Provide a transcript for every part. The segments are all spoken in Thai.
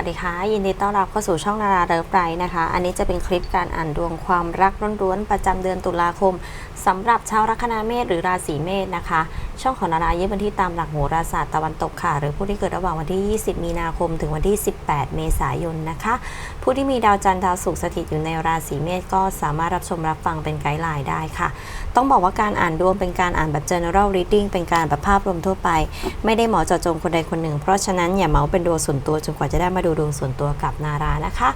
วัสดีค่ะ ยินดีต้อนรับเข้าสู่ช่องนาราเลิฟไรนะคะ อันนี้จะเป็นคลิปการอ่านดวงความรักร้อนๆประจำเดือนตุลาคมสำหรับชาวลัคนาเมษหรือราศีเมษนะคะ ช่องของนารายึดวันที่ตามหลักโหราศาสตร์ตะวันตกค่ะ หรือผู้ที่เกิดระหว่างวันที่ 20 มีนาคม ถึงวันที่ 18 เมษายนนะคะ ผู้ที่มีดาวจันทร์ดาวศุกร์สถิตอยู่ในราศีเมษก็สามารถรับชมรับฟังเป็นไกด์ไลน์ได้ค่ะ ต้องบอกว่าการอ่านดวงเป็นการอ่านแบบ general reading เป็นการแบบภาพรวมทั่วไป ไม่ได้หมอเจาะจงคนใดคนหนึ่ง เพราะฉะนั้นอย่าเมาเป็นดวงส่วนตัวจนกว่าจะได้มาดูดวงส่วนตัวกับนารานะคะ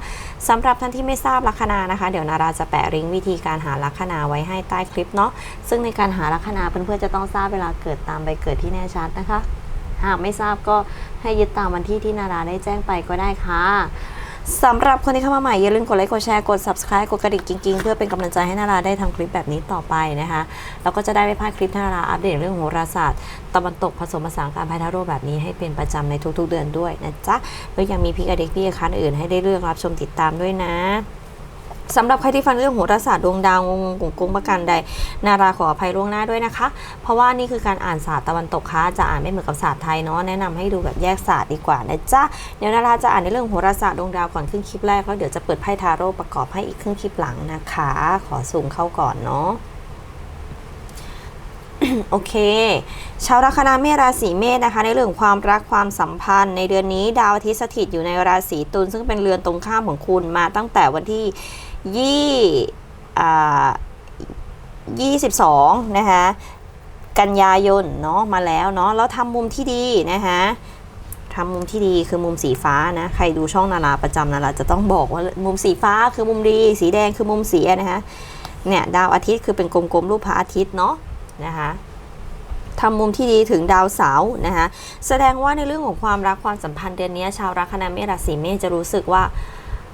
สำหรับท่านที่ไม่ทราบลัคนานะคะ เดี๋ยวนาราจะแปะลิงก์วิธีการหาลัคนาไว้ให้ใต้คลิปเนาะซึ่งในการหาลัคนาเพื่อนๆจะต้องทราบเวลาเกิดตามใบเกิดที่แน่ชัดนะคะ หากไม่ทราบก็ให้ยึดตามวันที่ที่นาราได้แจ้งไปก็ได้ค่ะ สำหรับคนที่เข้ามาใหม่อย่าลืมกดไลค์กดแชร์กด subscribe กดกระดิ่งกิ๊งๆ เพื่อเป็นกำลังใจให้นาราได้ทำคลิปแบบนี้ต่อไปนะคะ แล้วก็จะได้ไม่พลาดคลิปนาราอัปเดตเรื่องโหราศาสตร์ตะวันตกผสมผสานการพายทาโร่แบบนี้ให้เป็นประจำในทุกๆเดือนด้วยนะจ๊ะแล้วยังมีพิกอเด็กพี่คันอื่นให้ได้เลือกรับชมติดตามด้วยนะ สำหรับใครที่ฟังเรื่องโหราศาสตร์ดวงดาวงงกุงกุงประกันใด นาราขออภัยล่วงหน้าด้วยนะคะ เพราะว่านี่คือการอ่านศาสตร์ตะวันตกค่ะจะอ่านไม่เหมือนกับศาสตร์ไทยเนาะแนะนำให้ดูแบบแยกศาสตร์ดีกว่านะจ๊ะเดี๋ยวนาราจะอ่านในเรื่องโหราศาสตร์ดวงดาวก่อนครึ่งคลิปแรกแล้วเดี๋ยวจะเปิดไพ่ทาโร่ประกอบให้อีกครึ่งคลิปหลังนะคะ ขอซูมเข้าก่อนเนาะโอเค ชาวลัคนาเมษราศีเมษนะคะ ในเรื่องความรักความสัมพันธ์ ในเดือนนี้ดาวอาทิตย์สถิตอยู่ในราศีตุลซึ่งเป็นเรือนตรงข้ามของคุณมาตั้งแต่วันที่ ยี่อ่า22นะคะกันยายนเนาะมาแล้วเนาะแล้วทำมุมที่ดีนะคะทำมุมที่ดีคือมุมสีฟ้านะใครดูช่องนาราประจำนาราจะต้องบอกว่ามุมสีฟ้าคือมุมดี สีแดงคือมุมเสียนะคะเนี่ยดาวอาทิตย์คือเป็นกลมๆรูปพระอาทิตย์เนาะนะคะทำมุมที่ดีถึงดาวเสาร์นะคะแสดงว่าในเรื่องของความรักความสัมพันธ์เดือนนี้ชาวราคนาเมษราศีเมษจะรู้สึกว่า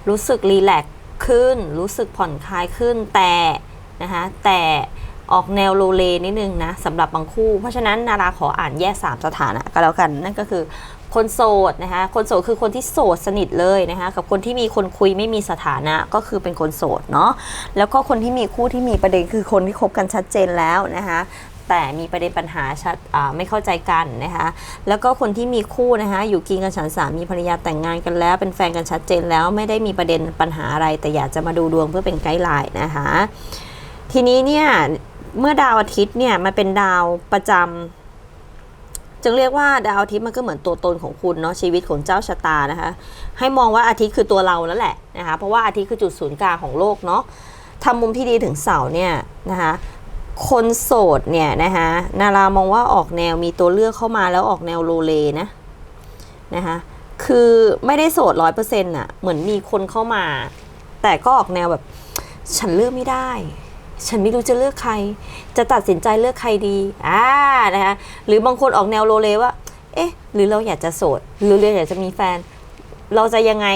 รู้สึกรีแลก ขึ้น รู้สึกผ่อนคลายขึ้นแต่นะคะแต่ออกแนวโลเลนิดนึงนะสำหรับบางคู่ เพราะฉะนั้นนาราขออ่านแยก 3 สถานะก็แล้วกันนั่นก็คือคนโสดนะคะคนโสดคือคนที่โสดสนิทเลยนะคะกับคนที่มีคนคุยไม่มีสถานะก็คือเป็นคนโสดเนาะแล้วก็คนที่มีคู่ที่มีประเด็นคือคนที่คบกันชัดเจนแล้วนะคะ แต่มีประเด็นปัญหาชัดไม่เข้าใจกันนะคะแล้วก็คนที่มีคู่นะคะอยู่กินกันฉันสามีภรรยาแต่งงานกันแล้ว เป็นแฟนกันชัดเจนแล้วไม่ได้มีประเด็นปัญหาอะไร แต่อยากจะมาดูดวงเพื่อเป็นไกด์ไลน์นะคะทีนี้เนี่ยเมื่อดาวอาทิตย์เนี่ยมันเป็นดาวประจำจึงเรียกว่าดาวอาทิตย์มันก็เหมือนตัวตนของคุณเนาะชีวิตของเจ้าชะตานะคะ ให้มองว่าอาทิตย์คือตัวเราแล้วแหละนะคะเพราะว่าอาทิตย์คือจุดศูนย์กลางของโลกเนาะทำมุมที่ดีถึงเสาร์เนี่ยนะคะ คนโสดเนี่ยนะคะนารามองว่าออกแนวมีตัวเลือกเข้ามาแล้วออกแนวโลเลนะนะคะคือไม่ได้โสดร้อยเปอร์เซ็นต์อะเหมือนมีคนเข้ามา แต่ก็ออกแนวแบบ ฉันเลือกไม่ได้ ฉันไม่รู้จะเลือกใคร จะตัดสินใจเลือกใครดีอ่านะคะหรือบางคนออกแนวโลเลว่า เอ๊ะ หรือเราอยากจะโสด หรือเราอยากจะมีแฟน เราจะยังไง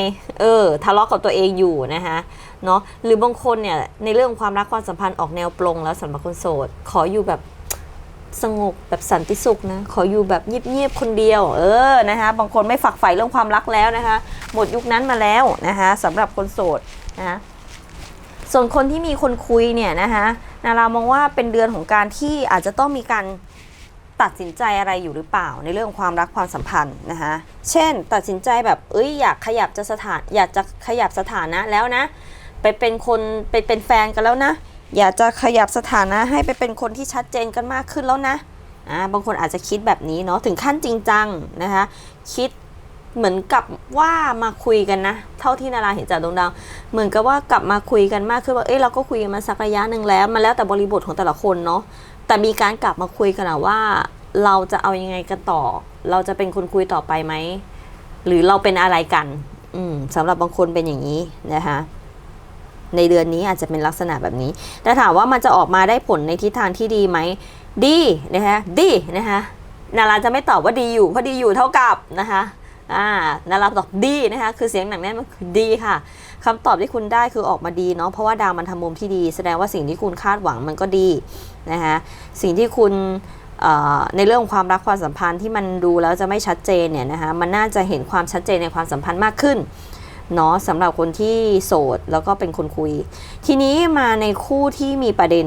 เออทะเลาะกับตัวเองอยู่นะคะ เนาะหรือบางคนเนี่ยในเรื่องความรักความสัมพันธ์ออกแนวปลงแล้วสำหรับคนโสด ขออยู่แบบสงบแบบสันติสุขนะ ขออยู่แบบเงียบๆคนเดียว เออนะคะบางคนไม่ฝักใฝ่เรื่องความรักแล้วนะคะ หมดยุคนั้นมาแล้วนะคะสำหรับคนโสดนะคะส่วนคนที่มีคนคุยเนี่ยนะคะนารามองว่าเป็นเดือนของการที่อาจจะต้องมีการตัดสินใจอะไรอยู่หรือเปล่าในเรื่องความรักความสัมพันธ์นะคะเช่น ตัดสินใจแบบเอ้ยอยากขยับจะสถานอยากจะขยับสถานะแล้วนะ ไปเป็นคนไปเป็นแฟนกันแล้วนะ อยากจะขยับสถานะให้ไปเป็นคนที่ชัดเจนกันมากขึ้นแล้วนะอ่าบางคนอาจจะคิดแบบนี้เนาะถึงขั้นจริงจังนะคะคิดเหมือนกับว่ามาคุยกันนะ เท่าที่นาราเห็นจากดวงดาวเหมือนกับว่ากลับมาคุยกันมากขึ้นว่าเอ้ยเราก็คุยกันมาสักระยะหนึ่งแล้วมันแล้วแต่บริบทของแต่ละคนเนาะแต่มีการกลับมาคุยกันอะว่า เราจะเอายังไงกันต่อ เราจะเป็นคนคุยต่อไปไหมหรือเราเป็นอะไรกัน อืมสำหรับบางคนเป็นอย่างนี้นะคะ ในเดือนนี้อาจจะเป็นลักษณะแบบนี้ แต่ถามว่ามันจะออกมาได้ผลในทิศทางที่ดีไหม ดีนะคะดีนะคะนาราจะไม่ตอบว่าดีอยู่เพราะดีอยู่เท่ากับนะคะอ่านาราตอบดีนะคะคือเสียงหนักแน่นมันคือดีค่ะคำตอบที่คุณได้คือออกมาดีเนาะเพราะว่าดาวมันทำมุมที่ดี แสดงว่าสิ่งที่คุณคาดหวังมันก็ดีนะคะสิ่งที่คุณในเรื่องของความรักความสัมพันธ์ที่มันดูแล้วจะไม่ชัดเจนเนี่ยนะคะมันน่าจะเห็นความชัดเจนในความสัมพันธ์มากขึ้น เนาะสำหรับคนที่โสดแล้วก็เป็นคนคุย ทีนี้มาในคู่ที่มีประเด็น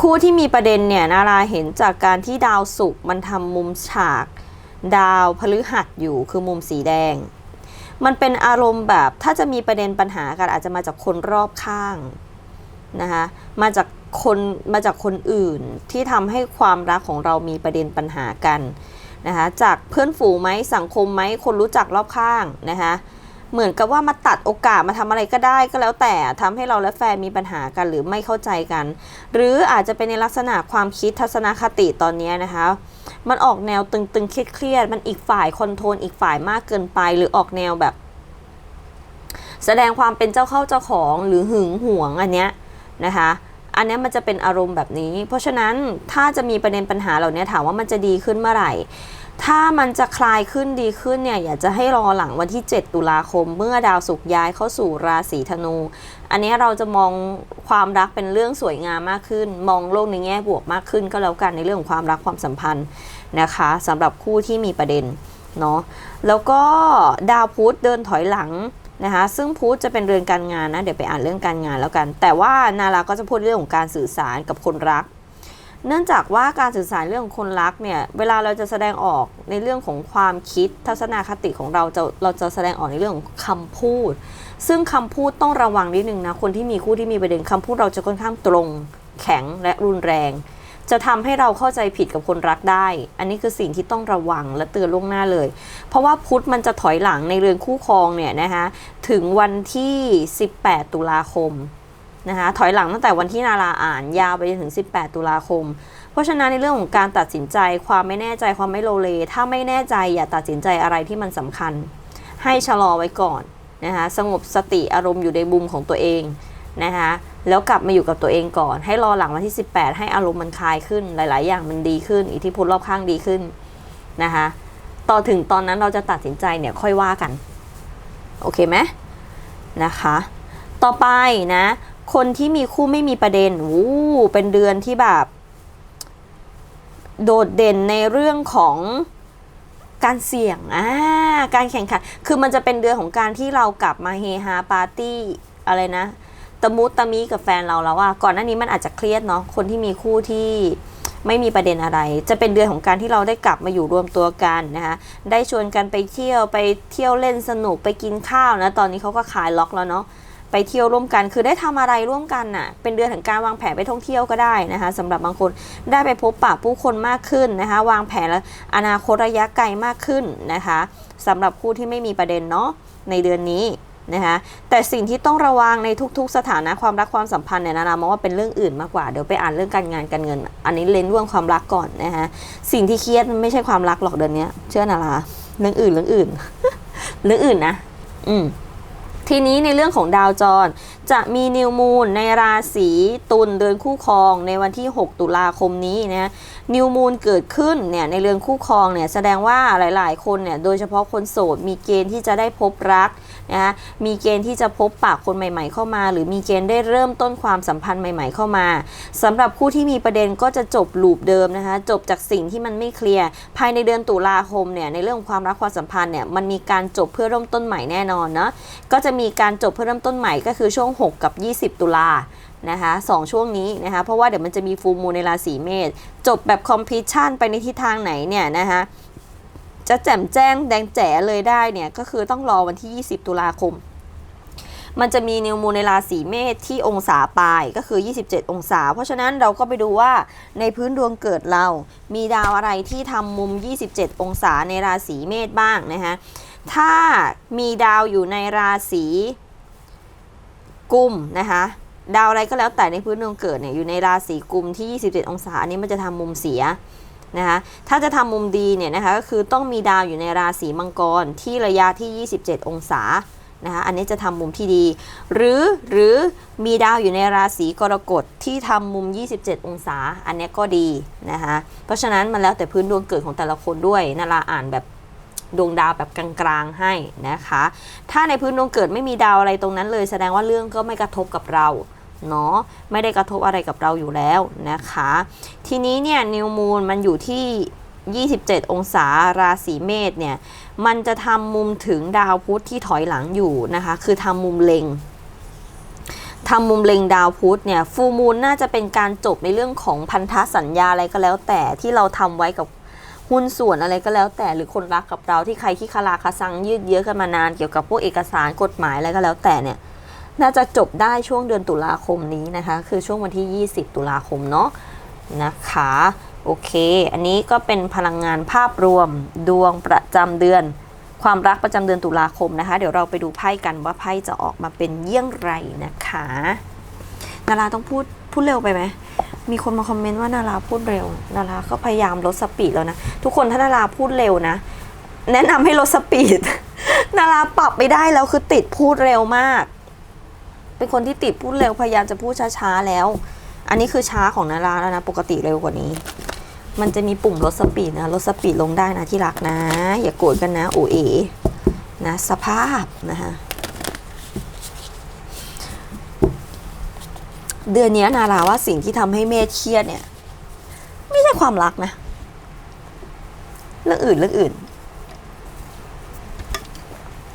คู่ที่มีประเด็นเนี่ยนาราเห็นจากการที่ดาวศุกร์มันทำมุมฉาก ดาวพฤหัสอยู่คือมุมสีแดง มันเป็นอารมณ์แบบถ้าจะมีประเด็นปัญหากันอาจจะมาจากคนรอบข้างนะคะมาจากคนมาจากคนอื่นที่ทำให้ความรักของเรามีประเด็นปัญหากัน นะคะจากเพื่อนฝูงไหมสังคมไหมคนรู้จักรอบข้างนะคะเหมือนกับว่ามาตัดโอกาสมาทำอะไรก็ได้ก็แล้วแต่ทำให้เราและแฟนมีปัญหากันหรือไม่เข้าใจกัน หรืออาจจะเป็นในลักษณะความคิดทัศนคติตอนนี้นะคะ มันออกแนวตึงๆเครียดๆมันอีกฝ่ายคอนโทรลอีกฝ่ายมากเกินไป หรือออกแนวแบบ แสดงความเป็นเจ้าเข้าเจ้าของหรือหึงหวงอันเนี้ยนะคะ อันนี้มันจะเป็นอารมณ์แบบนี้ เพราะฉะนั้นถ้าจะมีประเด็นปัญหาเหล่านี้ถามว่ามันจะดีขึ้นเมื่อไหร่ ถ้ามันจะคลายขึ้นดีขึ้นเนี่ยอยากจะให้รอหลังวันที่ 7 ตุลาคม เมื่อดาวศุกร์ย้ายเข้าสู่ราศีธนู อันนี้เราจะมองความรักเป็นเรื่องสวยงามมากขึ้น มองโลกในแง่บวกมากขึ้น ก็แล้วกันในเรื่องของความรักความสัมพันธ์นะคะสำหรับคู่ที่มีประเด็นเนาะแล้วก็ดาวพุธเดินถอยหลัง นะคะซึ่งพุธจะเป็นเรือนการงานนะ เดี๋ยวไปอ่านเรื่องการงานแล้วกัน แต่ว่านาราก็จะพูดเรื่องของการสื่อสารกับคนรัก เนื่องจากว่าการสื่อสารเรื่องของคนรักเนี่ย เวลาเราจะแสดงออกในเรื่องของความคิดทัศนคติของเราจะเราจะแสดงออกในเรื่องของคำพูด ซึ่งคำพูดต้องระวังนิดนึงนะ คนที่มีคู่ที่มีประเด็นคำพูดเราจะค่อนข้างตรง แข็งและรุนแรง จะทำให้เราเข้าใจผิดกับคนรักได้ อันนี้คือสิ่งที่ต้องระวังและเตือนล่วงหน้าเลย เพราะว่าพุธมันจะถอยหลังในเรือนคู่ครองเนี่ยนะคะถึงวันที่ 18 ตุลาคมนะคะถอยหลังตั้งแต่วันที่นาราอ่านยาวไปจนถึง 18 ตุลาคม เพราะฉะนั้นในเรื่องของการตัดสินใจ ความไม่แน่ใจความไม่โลเล ถ้าไม่แน่ใจอย่าตัดสินใจอะไรที่มันสำคัญ ให้ชะลอไว้ก่อนนะคะสงบสติอารมณ์อยู่ในมุมของตัวเองนะคะ แล้วกลับมาอยู่กับตัวเองก่อน ให้รอหลังวันที่ 18 ให้อารมณ์มันคลายขึ้น หลาย ๆ อย่างมันดีขึ้น อิทธิพลรอบข้างดีขึ้นนะคะต่อถึงตอนนั้นเราจะตัดสินใจเนี่ยค่อยว่ากัน โอเคไหมนะคะ ต่อไปนะ คนที่มีคู่ไม่มีประเด็นวู้เป็นเดือนที่แบบ โดดเด่นในเรื่องของการเสี่ยงอ่าการแข่งขัน คือมันจะเป็นเดือนของการที่เรากลับมาเฮฮาปาร์ตี้อะไรนะ ตะมุตะมีกับแฟนเราแล้วว่าก่อนหน้านี้มันอาจจะเครียดเนาะคนที่มีคู่ที่ไม่มีประเด็นอะไร จะเป็นเดือนของการที่เราได้กลับมาอยู่รวมตัวกันนะคะได้ชวนกันไปเที่ยวไปเที่ยวเล่นสนุกไปกินข้าวนะตอนนี้เขาก็ขายล็อกแล้วเนาะไปเที่ยวร่วมกัน คือได้ทำอะไรร่วมกันน่ะ เป็นเดือนแห่งการวางแผนไปท่องเที่ยวก็ได้นะคะสำหรับบางคนได้ไปพบปะผู้คนมากขึ้นนะคะ วางแผนและอนาคตระยะไกลมากขึ้นนะคะสำหรับผู้ที่ไม่มีประเด็นเนาะในเดือนนี้ นะคะแต่สิ่งที่ต้องระวังในทุก ๆ สถานะความรักความสัมพันธ์เนี่ยนานามองว่าเป็นเรื่องอื่นมากกว่าเดี๋ยวไปอ่านเรื่องการงานการเงิน อันนี้เล่นเรื่องความรักก่อนนะคะสิ่งที่เครียดมันไม่ใช่ความรักหรอกเดือนนี้เชื่อนาราเรื่องอื่นเรื่องอื่น เรื่องอื่นนะ อืมทีนี้ในเรื่องของดาวจรจะมีนิวมูนในราศีตุลเดือนคู่ครองในวันที่ 6 ตุลาคมนี้นะนิวมูนเกิดขึ้นเนี่ยในเรือนคู่ครองเนี่ยแสดงว่าหลาย ๆ คนเนี่ยโดยเฉพาะคนโสดมีเกณฑ์ที่จะได้พบรักนะคะมีเกณฑ์ที่จะพบปากคนใหม่ ๆ เข้ามา หรือมีเกณฑ์ได้เริ่มต้นความสัมพันธ์ใหม่ ๆ เข้ามาสำหรับผู้ที่มีประเด็นก็จะจบลูปเดิมนะคะจบจากสิ่งที่มันไม่เคลียร์ภายในเดือนตุลาคมเนี่ยในเรื่องของความรักความสัมพันธ์เนี่ยมันมีการจบเพื่อเริ่มต้นใหม่แน่นอนเนาะก็จะมีการจบเพื่อเริ่มต้นใหม่ก็คือช่วง6 กับ 20 ตุลานะคะสองช่วงนี้นะคะเพราะว่าเดี๋ยวมันจะมีฟูมูในราศีเมษจบแบบคอมพิชชั่นไปในทิศทางไหนเนี่ยนะคะจะแจ่มแจ้งแดงแจ๋เลยได้เนี่ยก็คือต้องรอวันที่ 20 ตุลาคม มันจะมีนิวมูในราศีเมษที่องศาปลายก็คือ 27 องศา เพราะฉะนั้นเราก็ไปดูว่าในพื้นดวงเกิดเรา มีดาวอะไรที่ทำมุม 27 องศาในราศีเมษบ้างนะคะถ้ามีดาวอยู่ในราศี กุมนะคะดาวอะไรก็แล้วแต่ในพื้นดวงเกิดเนี่ยอยู่ในราศีกุมที่ 27 องศาอันนี้มันจะทำมุมเสียนะคะถ้าจะทำมุมดีเนี่ยนะคะก็คือต้องมีดาวอยู่ในราศีมังกรที่ระยะที่ 27 องศานะคะอันนี้จะทำมุมที่ดี หรือหรือมีดาวอยู่ในราศีกรกฎที่ทำมุม 27 องศา อันนี้ก็ดีนะคะเพราะฉะนั้นมันแล้วแต่พื้นดวงเกิดของแต่ละคนด้วยนาราอ่านแบบ ดวงดาวแบบกลางๆให้นะคะ ถ้าในพื้นดวงเกิดไม่มีดาวอะไรตรงนั้นเลย แสดงว่าเรื่องก็ไม่กระทบกับเราเนาะไม่ได้กระทบอะไรกับเราอยู่แล้วนะคะ ทีนี้เนี่ยนิวมูนมันอยู่ที่ 27 องศาราศีเมษเนี่ยมันจะทำมุมถึงดาวพุธที่ถอยหลังอยู่นะคะ คือทำมุมเล็งทำมุมเล็งดาวพุธเนี่ยฟูมูลน่าจะเป็นการจบในเรื่องของพันธสัญญาอะไรก็แล้วแต่ที่เราทำไว้กับ หุ้นส่วนอะไรก็แล้วแต่หรือคนรักกับเราที่ใครที่คาราคาซังยืดเยื้อกันมานานเกี่ยวกับพวกเอกสารกฎหมายอะไรก็แล้วแต่เนี่ยน่าจะจบได้ช่วงเดือนตุลาคมนี้นะคะ คือช่วงวันที่ 20 ตุลาคมเนาะนะคะโอเค อันนี้ก็เป็นพลังงานภาพรวมดวงประจำเดือน ความรักประจำเดือนตุลาคมนะคะ เดี๋ยวเราไปดูไพ่กันว่าไพ่จะออกมาเป็นเยี่ยงไรนะคะ นาราต้องพูดพูดเร็วไปไหม มีคนมาคอมเมนต์ว่านาราพูดเร็ว นาราก็พยายามลดสปีดแล้วนะ ทุกคนถ้านาราพูดเร็วนะ แนะนำให้ลดสปีด นาราปรับไม่ได้แล้วคือติดพูดเร็วมาก เป็นคนที่ติดพูดเร็วพยายามจะพูดช้าๆแล้ว อันนี้คือช้าของนาราแล้วนะ ปกติเร็วกว่านี้ มันจะมีปุ่มลดสปีดนะลดสปีดลงได้นะที่รักนะ อย่าโกรธกันนะโอเอนะสภาพนะคะ เดือนนี้นาราว่าสิ่งที่ทำให้เมธเครียดเนี่ย ไม่ใช่ความรักนะ เรื่องอื่นเรื่องอื่น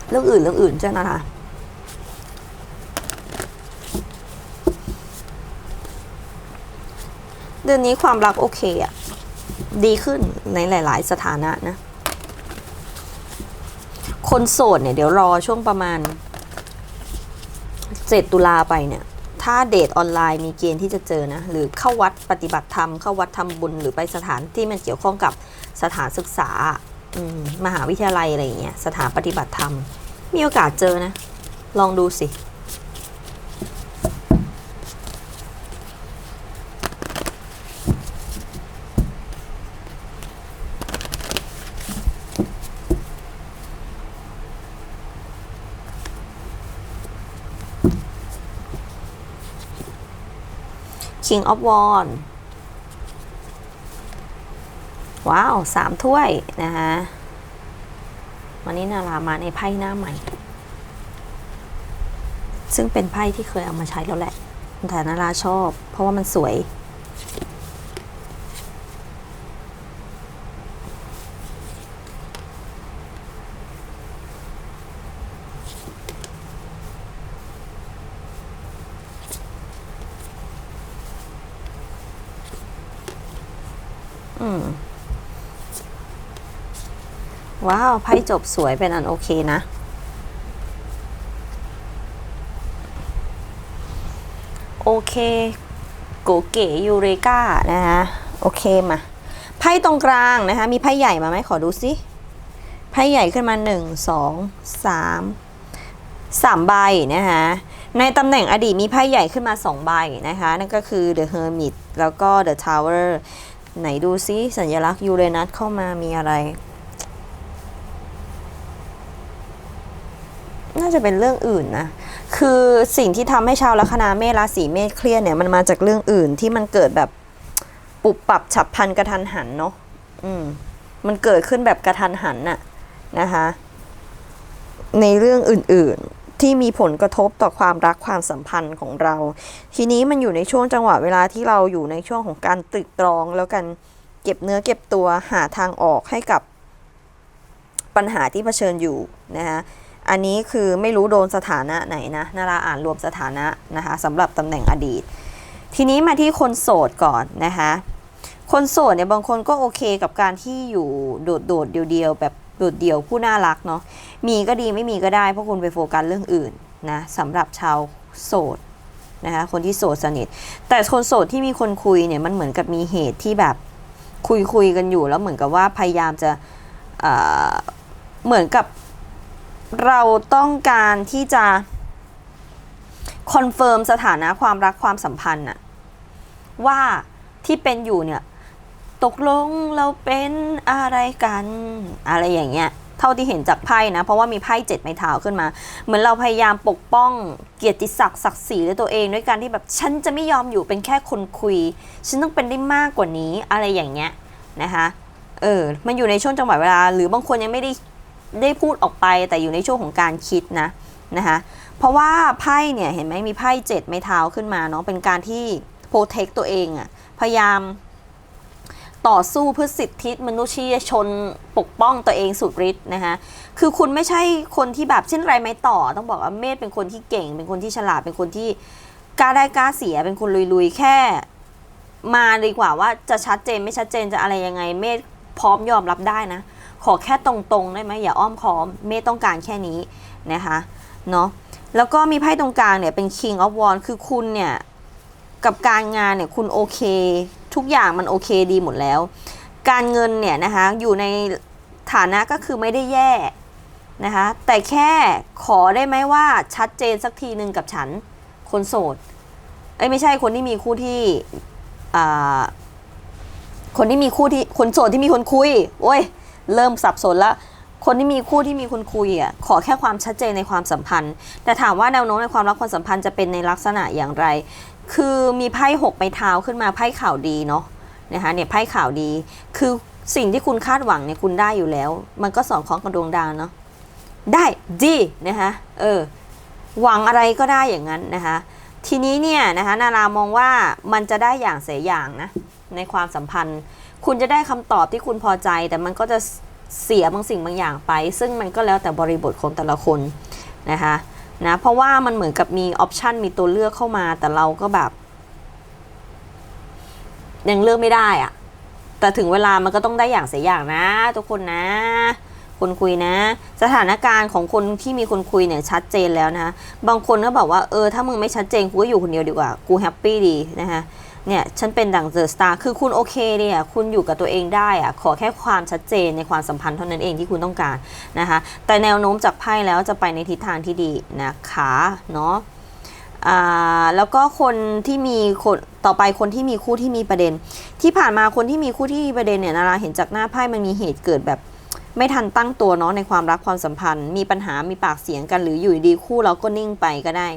เรื่องอื่นเรื่องอื่นใช่นาราเดือนนี้ความรักโอเคอะดีขึ้นในหลาย ๆ สถานะนะ คนโสดเนี่ยเดี๋ยวรอช่วงประมาณเจ็ดตุลาไปเนี่ย ถ้าเดทออนไลน์มีเกณฑ์ที่จะเจอนะหรือเข้าวัดปฏิบัติธรรมเข้าวัดทำบุญหรือไปสถานที่มันเกี่ยวข้องกับสถานศึกษามมหาวิทยาลัยอะไรอย่างเงี้ยสถานปฏิบัติธรรม มีโอกาสเจอนะ ลองดูสิ King of w a n ว้าวสามถ้วย นะคะวันนี้นารามาในไพ่หน้าใหม่ ซึ่งเป็นไพ่ที่เคยเอามาใช้แล้วแหละแต่นาราชอบ เพราะว่ามันสวย อืม ว้าวไพ่จบสวยเป็นอันโอเคนะ โอเคโกเก๋ยูเรกานะคะโอเคมาไพ่ตรงกลางนะคะ มีไพ่ใหญ่มาไหมขอดูสิไพ่ใหญ่ขึ้นมาหนึ่งสองสามสามใบนะคะในตำแหน่งอดีตมีไพ่ใหญ่ขึ้นมาสองใบนะคะ นั่นก็คือ The Hermit แล้วก็ The Tower ไหนดูซิสัญลักษณ์ยูเรนัสเข้ามามีอะไร น่าจะเป็นเรื่องอื่นนะ คือสิ่งที่ทำให้ชาวลัคนาเมษราศีเมษเครียดเนี่ยมันมาจากเรื่องอื่นที่มันเกิดแบบปุบปรับฉับพลันกระทันหันเนาะอืมมันเกิดขึ้นแบบกระทันหันน่ะนะคะ ในเรื่องอื่นๆที่มีผลกระทบต่อความรักความสัมพันธ์ของเรา ทีนี้มันอยู่ในช่วงจังหวะเวลาที่เราอยู่ในช่วงของการตรึกตรอง แล้วกันเก็บเนื้อเก็บตัวหาทางออกให้กับปัญหาที่เผชิญอยู่นะคะ อันนี้คือไม่รู้โดนสถานะไหนนะนาราอ่านรวมสถานะนะคะสำหรับตำแหน่งอดีต ทีนี้มาที่คนโสดก่อนนะคะ คนโสดเนี่ยบางคนก็โอเคกับการที่อยู่โดดๆเดียวๆแบบโดดเดี่ยวผู้น่ารักเนาะมีก็ดีไม่มีก็ได้เพราะคุณไปโฟกัสเรื่องอื่นนะสำหรับชาวโสดนะคะคนที่โสดสนิท แต่คนโสดที่มีคนคุยเนี่ยมันเหมือนกับมีเหตุที่แบบคุยคุยกันอยู่แล้วเหมือนกับว่าพยายามจะเหมือนกับ เราต้องการที่จะคอนเฟิร์มสถานะความรักความสัมพันธ์อะว่าที่เป็นอยู่เนี่ย ตกลงเราเป็นอะไรกัน อะไรอย่างเงี้ย เท่าที่เห็นจากไพ่นะ เพราะว่ามีไพ่เจ็ดไม้เท้าขึ้นมา เหมือนเราพยายามปกป้องเกียรติศักดิ์ศักดิ์ศรีในตัวเองด้วยการที่แบบฉันจะไม่ยอมอยู่เป็นแค่คนคุย ฉันต้องเป็นได้มากกว่านี้อะไรอย่างเงี้ยนะคะเออ มันอยู่ในช่วงจังหวะเวลา หรือบางคนยังไม่ได้ ได้พูดออกไปแต่อยู่ในช่วงของการคิดนะนะคะเพราะว่าไพ่เนี่ยเห็นไหมมีไพ่เจ็ดไม้เท้าขึ้นมาเนาะเป็นการที่โปรเทคตัวเองอะพยายามต่อสู้เพื่อสิทธิมนุษยชนปกป้องตัวเองสุดฤทธิ์นะคะ คือคุณไม่ใช่คนที่แบบเช่นไรไม่ต่อ ต้องบอกว่าเมธเป็นคนที่เก่ง เป็นคนที่ฉลาด เป็นคนที่กล้าได้กล้าเสีย เป็นคนลุยๆ แค่ มาดีกว่าว่าจะชัดเจนไม่ชัดเจนจะอะไรยังไง เมธพร้อมยอมรับได้นะ ขอแค่ตรงๆได้ไหมอย่าอ้อมค้อมเมธต้องการแค่นี้นะคะเนาะแล้วก็มีไพ่ตรงกลางเนี่ยเป็น King of Wands คือคุณเนี่ยกับการงานเนี่ยคุณโอเค ทุกอย่างมันโอเคดีหมดแล้ว การเงินเนี่ยนะคะอยู่ในฐานะก็คือไม่ได้แย่นะคะแต่แค่ขอได้ไหมว่าชัดเจนสักทีหนึ่งกับฉันคนโสดเอ้ยไม่ใช่คนที่มีคู่ที่อ่าคนที่มีคู่ที่คนโสดที่มีคนคุย โอ้ย เริ่มสับสนละคนที่มีคู่ที่มีคนคุยอะขอแค่ความชัดเจนในความสัมพันธ์ แต่ถามว่าแนวโน้มในความรักความสัมพันธ์จะเป็นในลักษณะอย่างไร คือมีไพ่หกไม้เท้าขึ้นมาไพ่ข่าวดีเนาะนะคะเนี่ยไพ่ข่าวดี คือสิ่งที่คุณคาดหวังเนี่ยคุณได้อยู่แล้ว มันก็สอดคล้องกับดวงดาวเนาะได้ดีนะคะเออหวังอะไรก็ได้อย่างนั้นนะคะทีนี้เนี่ยนะคะนารามองว่ามันจะได้อย่างเสียอย่างนะในความสัมพันธ์ คุณจะได้คำตอบที่คุณพอใจ แต่มันก็จะเสียบางสิ่งบางอย่างไป ซึ่งมันก็แล้วแต่บริบทของแต่ละคนนะคะนะเพราะว่ามันเหมือนกับมีออปชันมีตัวเลือกเข้ามา แต่เราก็แบบ ยังเลือกไม่ได้อะแต่ถึงเวลามันก็ต้องได้อย่างเสียอย่างนะ ทุกคนนะ คนคุยนะ สถานการณ์ของคนที่มีคนคุยเนี่ยชัดเจนแล้วนะ บางคนก็บอกว่าเออถ้ามึงไม่ชัดเจนกูก็อยู่คนเดียวดีกว่า กูแฮปปี้ดีนะคะ เนี่ยฉันเป็นดังเดอะสตาร์คือคุณโอเคเนี่ยคุณอยู่กับตัวเองได้อะขอแค่ความชัดเจนในความสัมพันธ์เท่านั้นเองที่คุณต้องการนะคะแต่แนวโน้มจากไพ่แล้วจะไปในทิศทางที่ดีนะคะเนาะอ่าแล้วก็คนที่มีคนต่อไปคนที่มีคู่ที่มีประเด็น ที่ผ่านมาคนที่มีคู่ที่มีประเด็นเนี่ยนาราเห็นจากหน้าไพ่มันมีเหตุเกิดแบบไม่ทันตั้งตัวเนาะในความรักความสัมพันธ์ มีปัญหามีปากเสียงกันหรืออยู่ดีคู่เราก็นิ่งไปก็ได้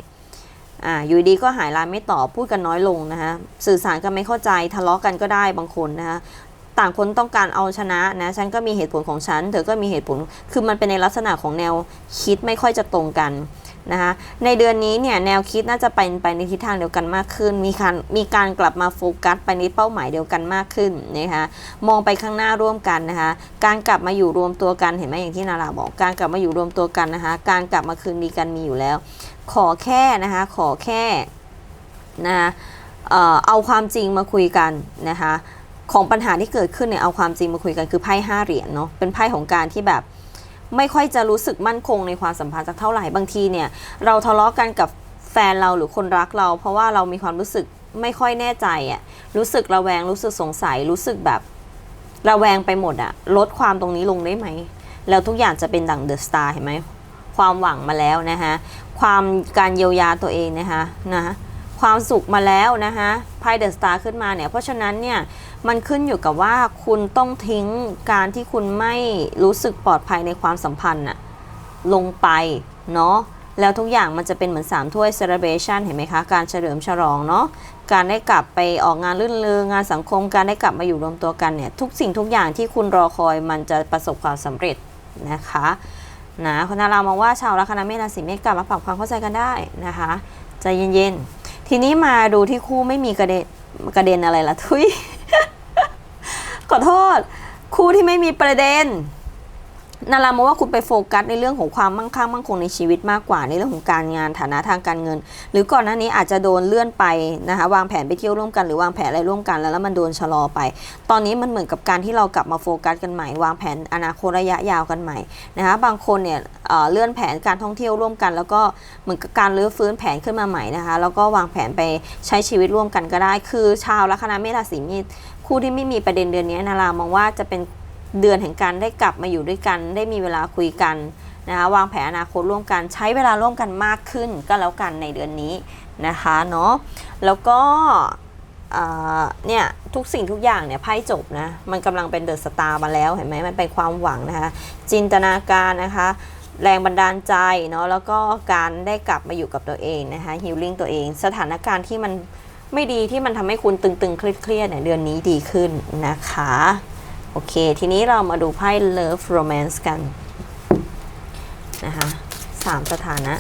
อ่าอยู่ดีก็หายไลน์ไม่ตอบพูดกันน้อยลงนะคะสื่อสารกันไม่เข้าใจทะเลาะกันก็ได้บางคนนะคะต่างคนต้องการเอาชนะนะ ฉันก็มีเหตุผลของฉัน เธอก็มีเหตุผล คือมันเป็นในลักษณะของแนวคิดไม่ค่อยจะตรงกัน นะคะในเดือนนี้เนี่ยแนวคิดน่าจะเป็นไปในทิศทางเดียวกันมากขึ้น มีการมีการกลับมาโฟกัสไปในเป้าหมายเดียวกันมากขึ้นนะคะมองไปข้างหน้าร่วมกันนะคะการกลับมาอยู่รวมตัวกันเห็นไหมอย่างที่นาราบอกการกลับมาอยู่รวมตัวกันนะคะการกลับมาคืนดีกันมีอยู่แล้ว ขอแค่นะคะขอแค่นะะเอ่อเอาความจริงมาคุยกันนะคะของปัญหาที่เกิดขึ้นเนี่ยเอาความจริงมาคุยกันคือไพ่ห้าเหรียญเนาะเป็นไพ่ของการที่แบบ ไม่ค่อยจะรู้สึกมั่นคงในความสัมพันธ์สักเท่าไหร่บางทีเนี่ย เราทะเลาะกันกับแฟนเราหรือคนรักเรา เพราะว่าเรามีความรู้สึกไม่ค่อยแน่ใจอะรู้สึกระแวงรู้สึกสงสัยรู้สึกแบบระแวงไปหมดอะลดความตรงนี้ลงได้ไหม แล้วทุกอย่างจะเป็นดั่งเดอะสตาร์เห็นไหมความหวังมาแล้วนะคะความการเยียวยาตัวเองนะคะนะ ความสุขมาแล้วนะคะไพ่เดอะสตาร์ขึ้นมาเนี่ย เพราะฉะนั้นเนี่ย มันขึ้นอยู่กับว่าคุณต้องทิ้งการที่คุณไม่รู้สึกปลอดภัยในความสัมพันธ์อะลงไป เนาะแล้วทุกอย่างมันจะเป็นเหมือน 3 ถ้วย celebration เห็นไหมคะ การเฉลิมฉลองเนาะการได้กลับไปออกงานรื่นเริงงานสังคมการได้กลับมาอยู่รวมตัวกันเนี่ย ทุกสิ่งทุกอย่างที่คุณรอคอยมันจะประสบความสำเร็จนะคะนะคุณนารามองว่าชาวลัคนาเมษราศีเมษกลับมาปรับความเข้าใจกันได้นะคะใจเย็นๆ ทีนี้มาดูที่คู่ไม่มีกระเด็นกระเด็นอะไรละทุย ขอโทษ คู่ที่ไม่มีประเด็น นารามองว่าคุณไปโฟกัสในเรื่องของความมั่งคั่งมั่งคงในชีวิตมากกว่าในเรื่องของการงานฐานะทางการเงิน หรือก่อนหน้านี้อาจจะโดนเลื่อนไปนะคะวางแผนไปเที่ยวร่วมกันหรือวางแผนอะไรร่วมกันแล้วแล้วมันโดนชะลอไป ตอนนี้มันเหมือนกับการที่เรากลับมาโฟกัสกันใหม่ วางแผนอนาคตระยะยาวกันใหม่นะคะบางคนเนี่ยเเลื่อนแผนการท่องเที่ยวร่วมกัน แล้วก็เหมือนกับการรื้อฟื้นแผนขึ้นมาใหม่นะคะแล้วก็วางแผนไปใช้ชีวิตร่วมกันก็ได้ คือชาวลัคนาเมษราศีมีคู่ที่ไม่มีประเด็นเดือนนี้นารา มองว่าจะเป็น เดือนแห่งการได้กลับมาอยู่ด้วยกัน ได้มีเวลาคุยกันนะคะวางแผนอนาคตร่วมกันใช้เวลาร่วมกันมากขึ้นก็แล้วกันในเดือนนี้นะคะเนาะแล้วก็เนี่ยทุกสิ่งทุกอย่างเนี่ยไพ่จบนะมันกำลังเป็นเดอะสตาร์มาแล้วเห็นไหมมันเป็นความหวังนะคะจินตนาการนะคะแรงบันดาลใจเนาะแล้วก็การได้กลับมาอยู่กับตัวเองนะคะฮิลลิ่งตัวเอง สถานการณ์ที่มันไม่ดีที่มันทำให้คุณตึงๆเครียดๆเนี่ยเดือนนี้ดีขึ้นนะคะ โอเค ทีนี้เรามาดูไพ่ Love Romance กัน นะคะสามสถานะ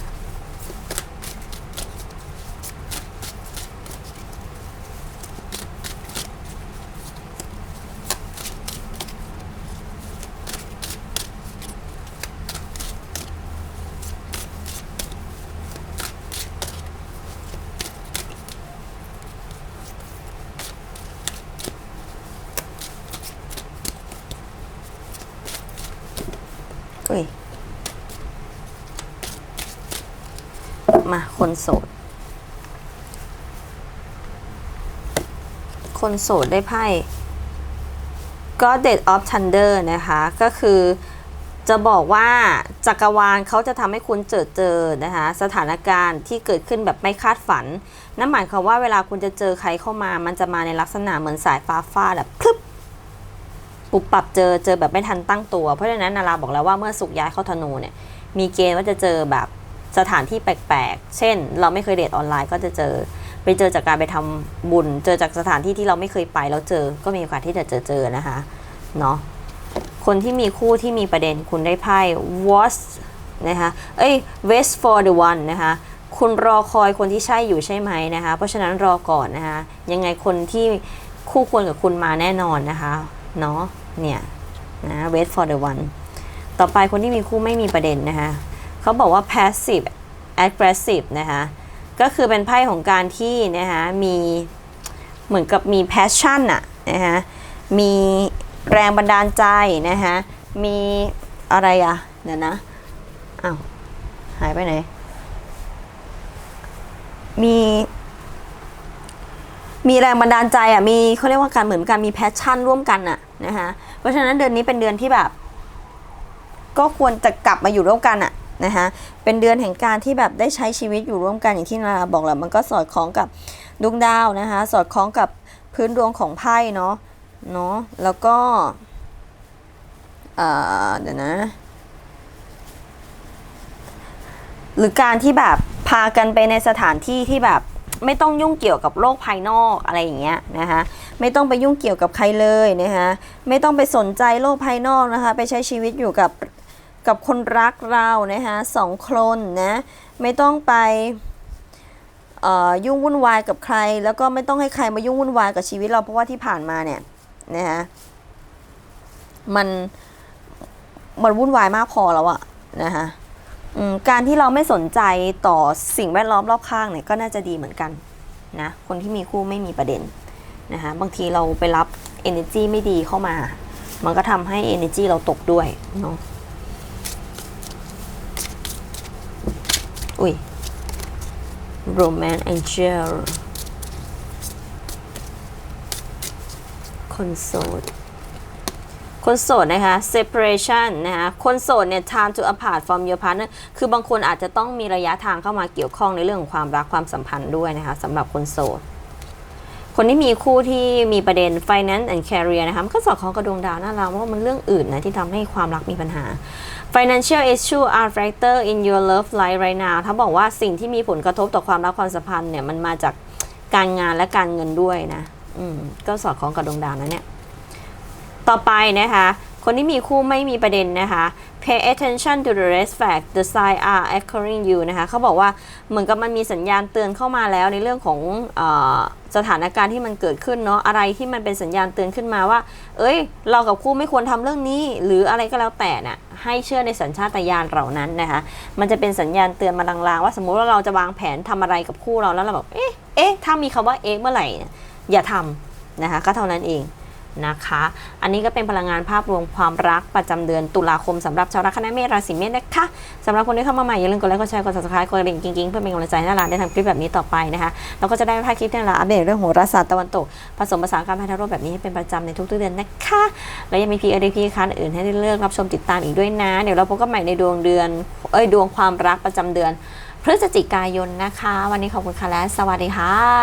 อ มา คนโสด คนโสดได้ไพ่ Goddess of Thunder นะคะ ก็คือจะบอกว่าจักรวาลเขาจะทำให้คุณเจอเจอนะคะสถานการณ์ที่เกิดขึ้นแบบไม่คาดฝัน นั่นหมายความว่าเวลาคุณจะเจอใครเข้ามา มันจะมาในลักษณะเหมือนสายฟ้าฟาดแบบพลึบปุบปับเจอเจอแบบไม่ทันตั้งตัว เพราะฉะนั้นนาราบอกแล้วว่าเมื่อสุกย้ายเข้าธนูเนี่ยมีเกณฑ์ว่าจะเจอแบบ สถานที่แปลกๆ เช่น เราไม่เคยเดทออนไลน์ก็จะเจอ ไปเจอจากการไปทำบุญ เจอจากสถานที่ที่เราไม่เคยไปแล้วเจอ ก็มีโอกาสที่จะเจอเจอนะคะ เนาะ คนที่มีคู่ที่มีประเด็นคุณได้ไพ่ was นะคะ เอ้ย wait for the one นะคะ คุณรอคอยคนที่ใช่อยู่ใช่ไหมนะคะ เพราะฉะนั้นรอก่อนนะคะ ยังไงคนที่คู่ควรกับคุณมาแน่นอนนะคะ เนาะ เนี่ย นะ wait for the one ต่อไปคนที่มีคู่ไม่มีประเด็นนะคะ เขาบอกว่า passive aggressive นะคะก็คือเป็นไพ่ของการที่นะคะมีเหมือนกับมี passion อะนะคะมีแรงบันดาลใจนะคะมีอะไรอะเดี๋ยวนะอ้าวหายไปไหน มีมีแรงบันดาลใจอะ มีเขาเรียกว่าการเหมือนการมีแพชชั่นร่วมกันอะนะคะ เพราะฉะนั้นเดือนนี้เป็นเดือนที่แบบ ก็ควรจะกลับมาอยู่ร่วมกันอะ นะคะเป็นเดือนแห่งการที่แบบได้ใช้ชีวิตอยู่ร่วมกันอย่างที่นาราบอกแหละมันก็สอดคล้องกับดวงดาวนะคะ สอดคล้องกับพื้นดวงของไพ่เนาะเนาะแล้วก็เอ่อเดี๋ยวนะ หรือการที่แบบพากันไปในสถานที่ที่แบบไม่ต้องยุ่งเกี่ยวกับโลกภายนอกอะไรอย่างเงี้ยนะคะไม่ต้องไปยุ่งเกี่ยวกับใครเลยนะคะไม่ต้องไปสนใจโลกภายนอกนะคะ ไปใช้ชีวิตอยู่กับ กับคนรักเรานะคะสองคนนะไม่ต้องไปยุ่งวุ่นวายกับใคร แล้วก็ไม่ต้องให้ใครมายุ่งวุ่นวายกับชีวิตเราเพราะว่าที่ผ่านมาเนี่ยนะคะมันมันวุ่นวายมากพอแล้วอะนะคะการที่เราไม่สนใจต่อสิ่งแวดล้อมรอบข้างเนี่ยก็น่าจะดีเหมือนกันนะคนที่มีคู่ไม่มีประเด็นนะคะบางทีเราไปรับ energy ไม่ดีเข้ามา มันก็ทำให้ energy เราตกด้วยเนาะ อุ้ย romance angel คนโสด คนโสดนะคะ separation นะคะ คนโสดเนี่ย time to apart from your partner คือบางคนอาจจะต้องมีระยะทางเข้ามาเกี่ยวข้องในเรื่องของความรักความสัมพันธ์ด้วยนะคะสำหรับคนโสด คนที่มีคู่ที่มีประเด็น finance and career นะคะ มันก็สอดคล้องกับดวงดาวน่ารักว่ามันเรื่องอื่นนะที่ทำให้ความรักมีปัญหา financial issue are factor in your love life right now ถ้าบอกว่าสิ่งที่มีผลกระทบต่อความรักความสัมพันธ์เนี่ยมันมาจากการงานและการเงินด้วยนะอืมก็สอดคล้องกับดวงดาวนะเนี่ย ต่อไปนะคะ คนที่มีคู่ไม่มีประเด็นนะคะ pay attention to the red flag the sign are occurring you นะคะเขาบอกว่าเหมือนกับมันมีสัญญาณเตือนเข้ามาแล้วในเรื่องของอสถานการณ์ที่มันเกิดขึ้นเนาะอะไรที่มันเป็นสัญญาณเตือนขึ้นมาว่า เอ้ย เรากับคู่ไม่ควรทำเรื่องนี้ หรืออะไรก็แล้วแต่น่ะ ให้เชื่อในสัญชาตญาณเหล่านั้นนะคะ มันจะเป็นสัญญาณเตือนมาลางๆ ว่าสมมุติว่าเราจะวางแผนทำอะไรกับคู่เราแล้วเราแบบเอ๊ะเอ๊ะถ้ามีคำว่าเอ๊ะเมื่อไหร่อย่าทำนะคะก็เท่านั้นเอง นะคะ อันนี้ก็เป็นพลังงานภาพรวมความรักประจำเดือนตุลาคมสำหรับชาวราคณะเมษราศีเมษนะคะสำหรับคนที่เข้ามาใหม่อย่าลืมกดไลค์กดแชร์กด subscribe กดกระดิ่งกิ๊งๆเพื่อเป็นกำลังใจให้นาราได้ทำคลิปแบบนี้ต่อไปนะคะเราก็จะได้ไม่พลาดคลิปที่นาราอัปเดตเรื่องโหราศาสตร์ตะวันตก ผสมผสานการพัฒนารูปแบบนี้ให้เป็นประจำในทุกๆเดือนนะคะ และยังมีพีเอดีพีคันอื่นให้ได้เลือกรับชมติดตามอีกด้วยนะ เดี๋ยวเราพบกันใหม่ในดวงเดือนเอ้ยดวงความรักประจำเดือน พฤศจิกายนนะคะ วันนี้ขอบคุณค่ะและสวัสดีค่ะ